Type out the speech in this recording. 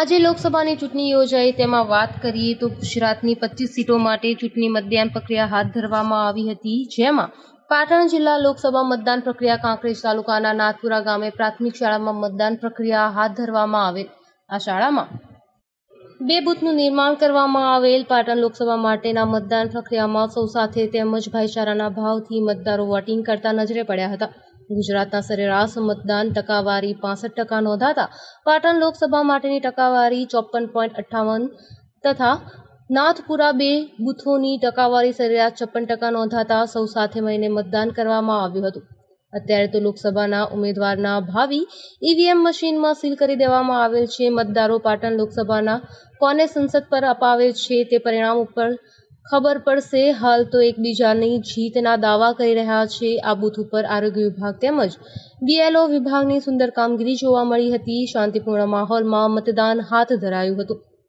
આજે લોકસભાની ચૂંટણી યોજાઈ, તેમાં વાત કરીએ તો ગુજરાતની પચીસ સીટો માટે ચૂંટણી મતદાન પ્રક્રિયા હાથ ધરવામાં આવી હતી, જેમાં પાટણ જિલ્લા લોકસભા મતદાન પ્રક્રિયા, કાંકરેજ તાલુકાના નાથપુરા ગામે પ્રાથમિક શાળામાં મતદાન પ્રક્રિયા હાથ ધરવામાં આવેલ. આ શાળામાં બે બૂથનું નિર્માણ કરવામાં આવેલ. પાટણ લોકસભા માટેના મતદાન પ્રક્રિયામાં સૌ સાથે તેમજ ભાઈચારાના ભાવથી મતદારો વોટિંગ કરતા નજરે પડ્યા હતા. ગુજરાતના સરેરાશ મતદાન ટકાવારી પાસઠ ટકા નોંધાતા પાટણ લોકસભા માટેની ટકાવારી ચોપન પોઈન્ટ અઠ્ઠાવન તથા નાથપુરા બે બૂથોની ટકાવારી સરેરાશ છપ્પન ટકા નોંધાતા સૌ સાથે મળીને મતદાન કરવામાં આવ્યું હતું. અત્યારે તો લોકસભાના ઉમેદવારના ભાવિ ઈવીએમ મશીનમાં સીલ કરી દેવામાં આવેલ છે. મતદારો પાટણ લોકસભાના કોને સંસદ પર અપાવે છે તે પરિણામ ઉપર ખબર પડશે, હાલ તો એકબીજાની જીતના દાવા કરી રહ્યા છે. આ બૂથ ઉપર આરોગ્ય વિભાગ તેમજ બીએલઓ વિભાગની સુંદર કામગીરી જોવા મળી હતી. શાંતિપૂર્ણ માહોલમાં મતદાન હાથ ધરાયું હતું.